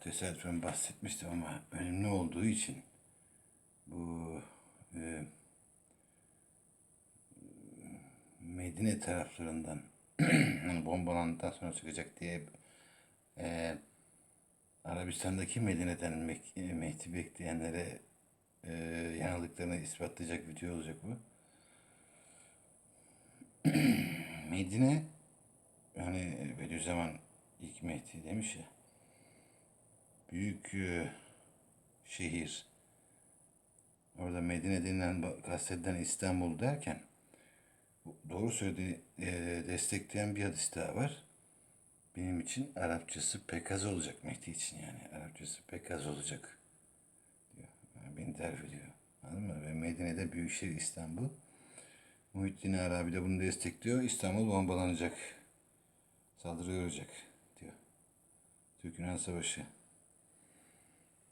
tesadüfen bahsetmiştim ama önemli olduğu için bu e, Medine taraflarından hani bombalandıktan sonra çıkacak diye e, Arabistan'daki Medine'den Mek- Mehdi bekleyenlere e, yanıldıklarını ispatlayacak video olacak bu. Medine hani Bediüzzaman ilk Mehdi demiş ya büyük e, şehir orada Medine denilen kastedilen İstanbul derken doğru söylediği e, destekleyen bir hadis daha var. Benim için Arapçası pek az olacak Mehdi için yani. Arapçası pek az olacak diyor. Yani beni tarif ediyor. Anladın mı? Ve Medine'de Büyükşehir İstanbul. Muhittin Arabi de bunu destekliyor. İstanbul bombalanacak. Saldırı görecek diyor. Türk-Yunan Savaşı.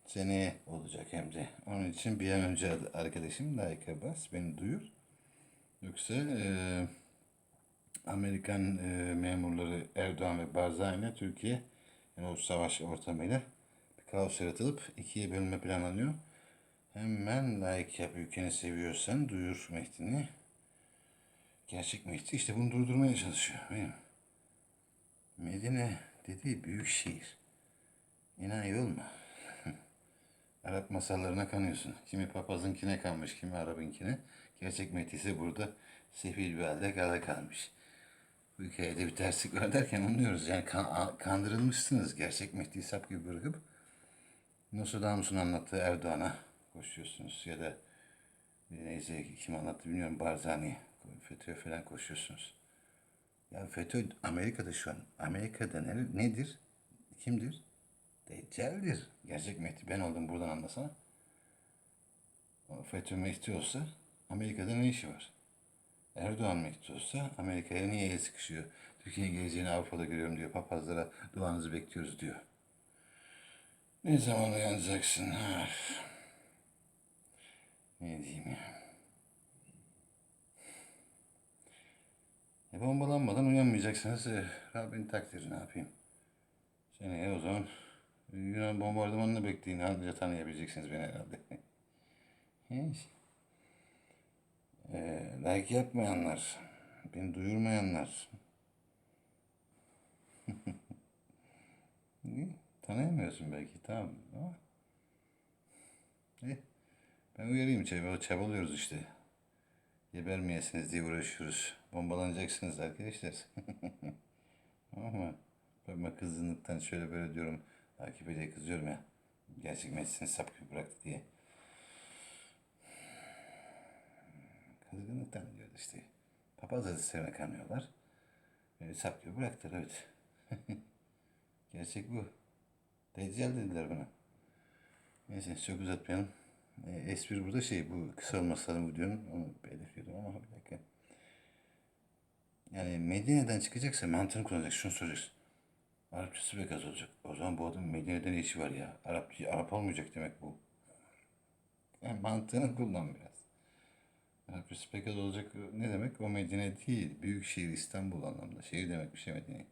Seneye olacak hem de. Onun için bir an önce arkadaşım Layık'a bas. Beni duyur. Yoksa eee Amerikan e, memurları Erdoğan ve Barzani Türkiye yani o savaş ortamıyla bir kaos yaratılıp ikiye bölünme planlanıyor. Hemen like yap ülkeni seviyorsan duyur Mehdi'ni. Gerçek Mehdi işte bunu durdurmaya çalışıyor. Benim. Medine dediği büyük şehir. İnayi olma. Arap masallarına kanıyorsun. Kimi papazınkine kanmış, kimi Arap'ınkine. Gerçek Mehdi ise burada sefil bir halde kala kalmış. Bu hikayede bir terslik var derken anlıyoruz. Yani kan- kandırılmışsınız. Gerçek Mehdi sap gibi bırakıp Nostradamus'un anlattığı Erdoğan'a koşuyorsunuz. Ya da neyse kim anlattı bilmiyorum Barzani, FETÖ falan koşuyorsunuz. Ya FETÖ Amerika'da şu an. Amerika'da ne, nedir? Kimdir? Deccal'dir. Gerçek Mehdi ben oldum buradan anlasana. FETÖ Mehdi olsa Amerika'da ne işi var? Erdoğan Mehdi olsa Amerika'ya niye el sıkışıyor? Türkiye'nin geleceğini Avrupa'da görüyorum diyor. Papazlara duanızı bekliyoruz diyor. Ne zaman uyanacaksın? Ah. Ne diyeyim ya? E bombalanmadan uyanmayacaksınız. E, Rabbin takdiri ne yapayım? Seneye o zaman Yunan bombardımanını bekleyin. Anca tanıyabileceksiniz beni herhalde. Hiç. Ee, like yapmayanlar, beni duyurmayanlar. Tanıyamıyorsun belki tamam ama. İyi. Ben uyarayım çab çabalıyoruz işte. Gebermeyesiniz diye uğraşıyoruz. Bombalanacaksınız arkadaşlar. mı? Bakma kızgınlıktan şöyle böyle diyorum. Takip ediyor kızıyorum ya. Gerçek mesleğini sap gibi bıraktı diye. Kızgınlıktan diyordu işte. Papaz hadislerine kanıyorlar. Beni sap gibi bıraktılar evet. Gerçek bu. Deccal dediler bana. Neyse çok uzatmayalım. E, espri burada şey bu kısa olması lazım videonun. Onu belirtiyordum ama bir dakika. Yani Medine'den çıkacaksa mantığını kullanacak. Şunu soracaksın. Arapçası pek az olacak. O zaman bu adamın Medine'de ne işi var ya? Arap, Arap olmayacak demek bu. Yani mantığını kullan biraz. Arapçası pek az olacak ne demek? O Medine değil. Büyük şehir İstanbul anlamda. Şehir demek bir şey Medine.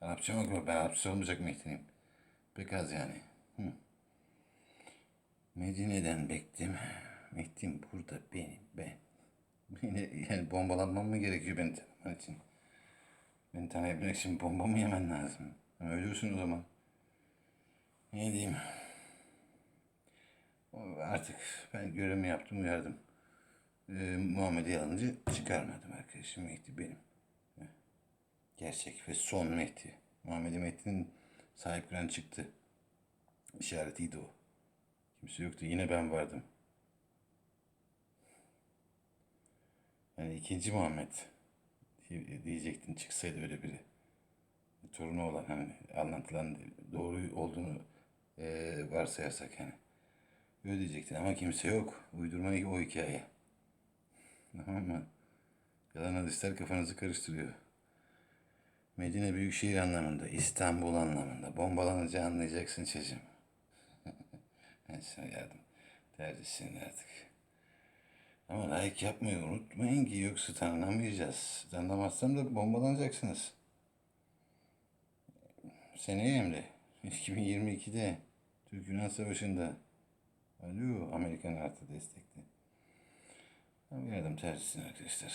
Arapça mı? Ben Arapça olmayacak Mehdi'nim. Pek az yani. Hı. Medine'den bektim. Mehdi'm burada benim, ben. Beni, yani bombalanmam mı gerekiyor beni tanıman için? Beni tanıyabilmek için bomba mı yemen lazım? Yani ölürsün o zaman. Ne diyeyim? Artık ben görevimi yaptım, uyardım. Ee, Muhammed'i yalancı çıkarmadım arkadaşım. Mehdi benim. Gerçek ve son Mehdi. Muhammed'i Mehdi'nin sahiplen çıktı. İşaretiydi o. Kimse yoktu. Yine ben vardım. Yani ikinci Muhammed diye- diyecektin çıksaydı öyle biri. Torunu olan hani anlatılan doğru olduğunu e, varsayarsak yani. Öyle diyecektin ama kimse yok. Uydurma o hikaye. Tamam mı? Yalan hadisler kafanızı karıştırıyor. Medine Büyükşehir anlamında, İstanbul anlamında bombalanacağı anlayacaksın çocuğum. ben sana yardım. Tercih senin artık. Ama layık yapmayı unutmayın ki yoksa tanınamayacağız. Tanımazsam da bombalanacaksınız. Seneye hem de. 2022'de Türk-Yunan Savaşı'nda Alo Amerikan artı destekli. Bir adım tersisin arkadaşlar.